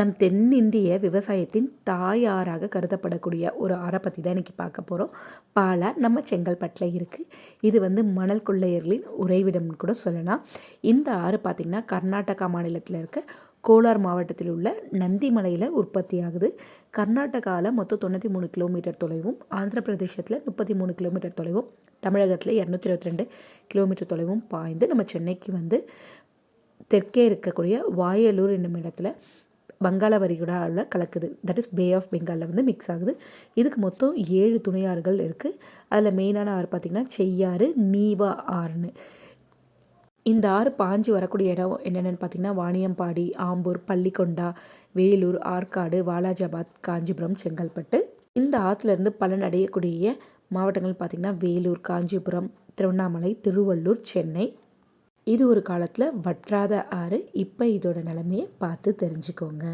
நம் தென்னிந்திய விவசாயத்தின் தாயாராக கருதப்படக்கூடிய ஒரு ஆறை பற்றி தான் இன்றைக்கி பார்க்க போகிறோம் பாலா நம்ம செங்கல்பட்டில் இருக்குது இது வந்து மணல் கொள்ளையர்களின் உறைவிடம்னு கூட சொல்லலாம். இந்த ஆறு பார்த்திங்கன்னா கர்நாடகா மாநிலத்தில் இருக்க கோலார் மாவட்டத்தில் உள்ள நந்திமலையில் உற்பத்தி ஆகுது. கர்நாடகாவில் மொத்தம் தொண்ணூற்றி மூணு கிலோமீட்டர் தொலைவும் ஆந்திர பிரதேசத்தில் முப்பத்தி மூணு கிலோமீட்டர் தொலைவும் தமிழகத்தில் இரநூத்தி இருபத்தி ரெண்டு கிலோமீட்டர் தொலைவும் பாய்ந்து நம்ம சென்னைக்கு வந்து தெற்கே இருக்கக்கூடிய வாயலூர் என்னும் இடத்துல வங்காள வரிகுடாவில் கலக்குது. தட் இஸ் பே ஆஃப் பெங்காலில் வந்து மிக்ஸ் ஆகுது. இதுக்கு மொத்தம் ஏழு துணையாறுகள் இருக்குது அதில் மெயினான ஆறு பார்த்திங்கன்னா செய்யாறு நீவா ஆறுன்னு. இந்த ஆறு பாஞ்சு வரக்கூடிய இடம் என்னென்னு பார்த்திங்கன்னா வாணியம்பாடி ஆம்பூர் பள்ளிக்கொண்டா வேலூர் ஆற்காடு வாலாஜாபாத் காஞ்சிபுரம் செங்கல்பட்டு. இந்த ஆற்றுலேருந்து பலன் அடையக்கூடிய மாவட்டங்கள் பார்த்திங்கன்னா வேலூர் காஞ்சிபுரம் திருவண்ணாமலை திருவள்ளூர் சென்னை. இது ஒரு காலத்தில் வற்றாத ஆறு இப்போ இதோட நிலமையை பார்த்து தெரிஞ்சுக்கோங்க.